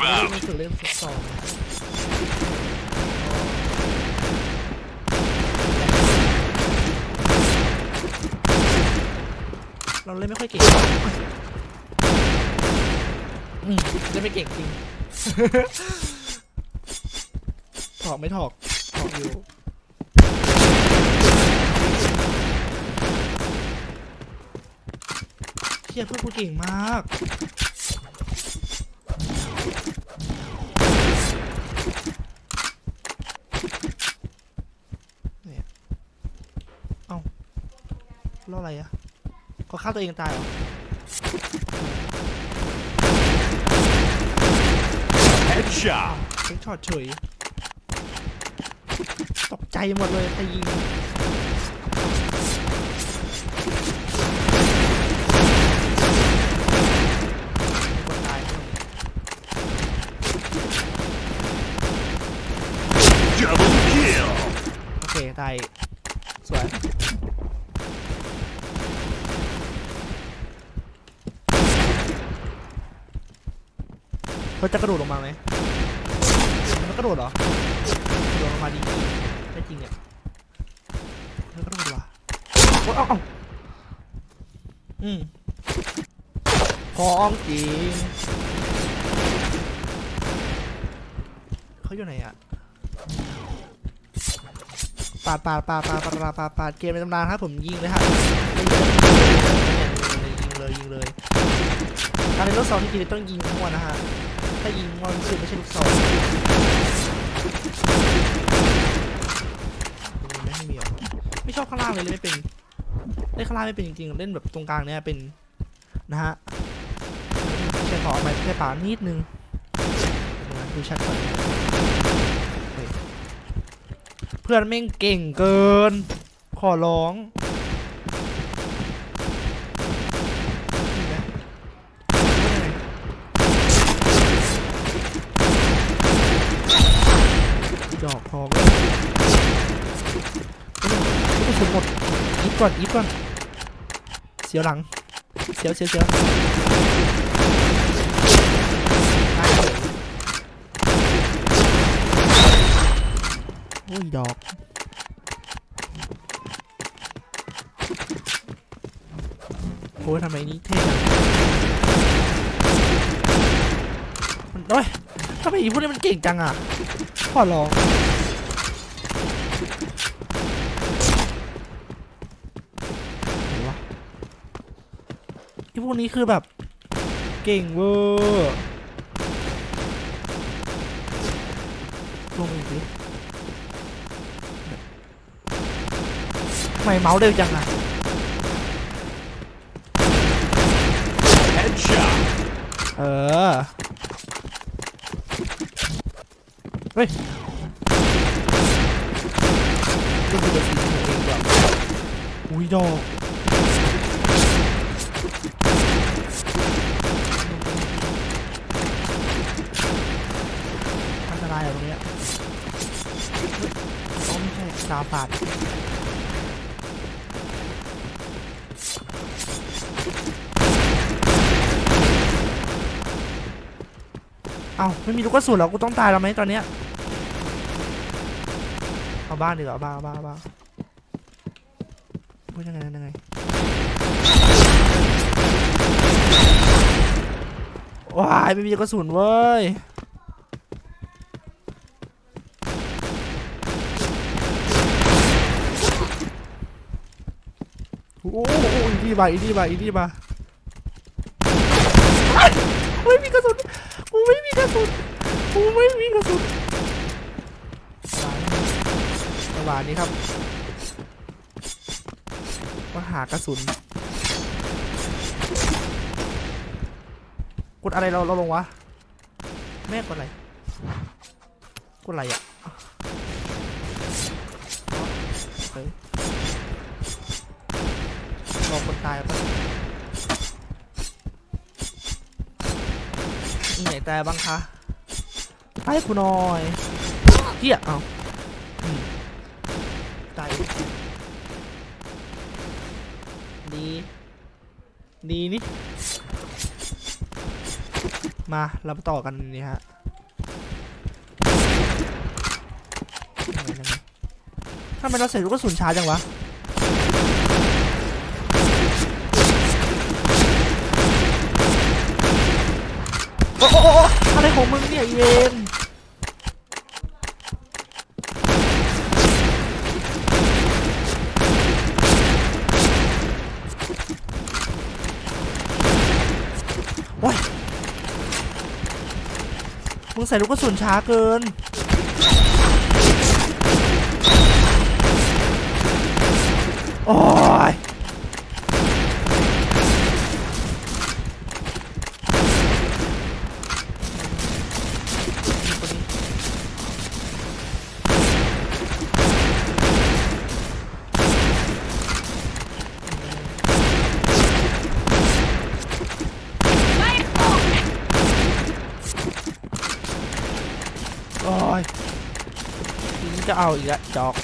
Move เรา out. ไม่ฝึกเล่นฟุตซอลเราเล่นไม่ค่อยเก่งอืมเล่นไม่เก่งจริง ถอกไม่ถอกถอกอยู่เทียเพื่อนกูเก่งมาก เนี่ย เอ้า แล้วอะไรอะก็ฆ่าตัวเองตายเหรอ Headshot. เช็คช็อตเฉยตกใจหมดเลยใครยิงคนตาย Double kill. โอเคตาย เขาจะกระโดดลงมาไหมมันกระโดดเหรอโดดลงมาดีไม่จริงเนี่ยมันกระโดดว่ะโอ้ยเอ้าอืมของจริงเขาอยู่ไหนอะปาดปาดปาดปาดปาดปาดปาดเกมในตำนานครับผมยิงเลยครับ การเล่นลูกซองที่ดีต้องยิงมั่วนะฮะ ถ้ายิงมั่วคือไม่ใช่ลูกซองมีไมไม่มีเหรอไม่ชอบข้างล่างเลยเล่นไม่เป็นเล่นข้างล่างไม่เป็นจริงๆ เล่นแบบตรงกลางเนี่ยเป็นนะฮะใช้ขอเอาไม้ใช้ปานิดนึงดูชัดก่อนเพื่อนแม่งเก่งเกิน ขอร้องมีไหม ดอกทองกระสุนหมดอีฟก่อนอีฟก่อน เสียวหลัง เสียวเสียวเสียวโอ้ยดอกโอ้ยทำไมนี้เท่มันโอ้ยทำไมอีพวกนี้มันเก่งจังอะ ขอร้องไหนวะไอ้พวกนี้คือแบบ เก่งเวอร์ลงอีกดิทำไมเมาส์เร็วจังอะ Headshot. เออ เฮ้ยก็คือเป็นสีของเองแบบอุ้ยดอกอันตรายเหรอตรงเนี้ยเฮ้ยอ๋อไม่ใช่ดาวปาดเอ้าไม่มีลูกกระสุนแล้วกูต้องตายแล้วไหมตอนเนี้ย เอาบ้านดีกว่าเอาบ้าบ้าบ้าพูดยังไงยังไงว้ายไม่มีกระสุนเว้ยโอ้โหอีนี่มาอีนี่มาอีนี่มาอ้ยไม่มีกระสุนกูไม่มีกระสุนกูไม่มีกระสุน จังหวะนี้ครับมาหากระสุนกดอะไรเราเราลงวะ แม่กดอะไรกดอะไรอะเฮ้ยรอคนตายปะไหนตายบ้างคะให้กูหน่อยเฮียเอาอืมตายอีก ดีดีนี่มาเรามาต่อกันนี่ฮะทำไมเราใส่ลูกกระสุนช้าจังวะโอ้โอ้โอ้อะไรของมึงเนี่ยเวน ว้ยมึงใส่ลูกกระสุนช้าเกิน โอ้ย โอ้ยจะเอาอีกแล้วจอกย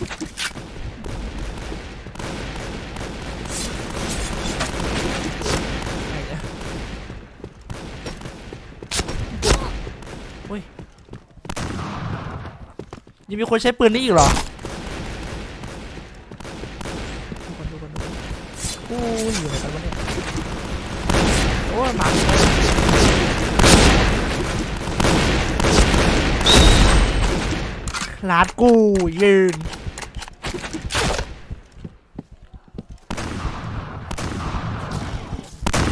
อุ้ยยังมีคนใช้ปืนนี้อีกเหรอดูก่อยู่หรอโอ้ยอยู่ไหนกันวะเนี่ยโอ้ยหมา ลาดกูยืน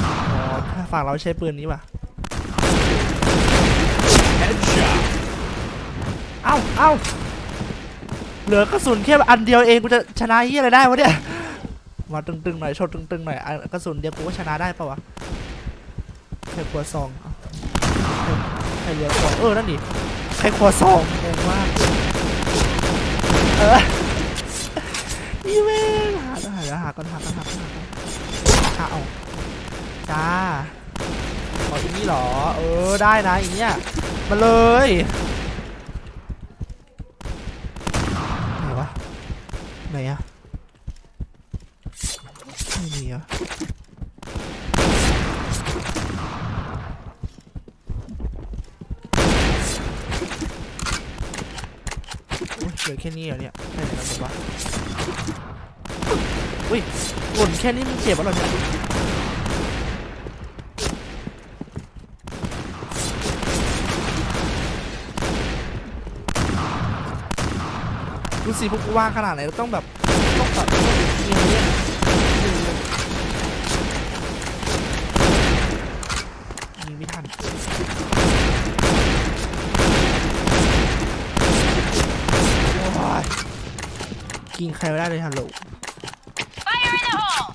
อ๋อถ้าฝั่งเราใช้ปืนนี้ว่ะ Headshot. เอ้าเอ้าเหลือกระสุนแค่อันเดียวเองกูจะชนะเฮียอะไรได้วะเนี่ย มาตึงๆหน่อยชดตึงๆหน่อยอะกระสุนเดียวกูก็ชนะได้ปะวะใครขวดซองเอาใครเหลือขวดเออนั่นดิใครขวดซองงงมาก เอออีเวนหาหาหาก่อนหาก่อนหาก่อนหาก่อนหาเอาจ้าขออีนี่เหรอ เออได้นะอีเนี้ยมาเลย ไหนวะ ไหนอะไม่มีอะโอ้ยเห ลือแค่นี้เหรอเนี่ยไปไหนกันหมดวะอุ้ยหล่นแค่นี้มันเจ็บวะเหรอเนี่ยดูสิพวกกูว่าขนาดไหนต้องแบบต้องแบบยิงเนี่ยยิงไม่ทันโอ้ย กินใครไม่ได้เลยฮัลโหล Fire in the hole!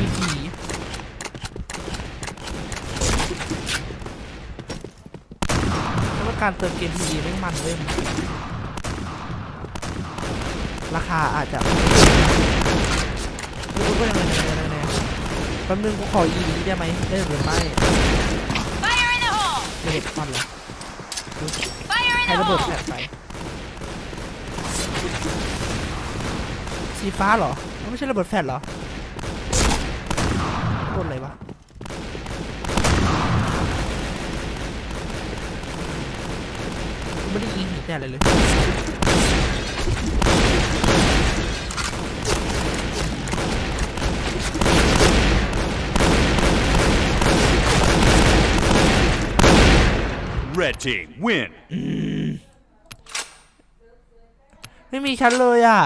วิธีแล้วว่าการเติมเกมทีวีไม่งมันเลยราคาอาจจะโอ้ยยังไงยังไงยังไงแป๊บนึงกูขออีนี้ได้ไหมได้หรือไม่ Fire in the hole! ไม่เห็นควันเหรอ Fire in ให้ the ระเบิด hole! แฟลชไปสีฟ้าเหรอมันไม่ใช่ระเบิดแฟลชเหรอโดนอะไรวะไม่ได้ยิงหินแต่อะไรเลย Red team win. ไม่มีชั้นเลยอะ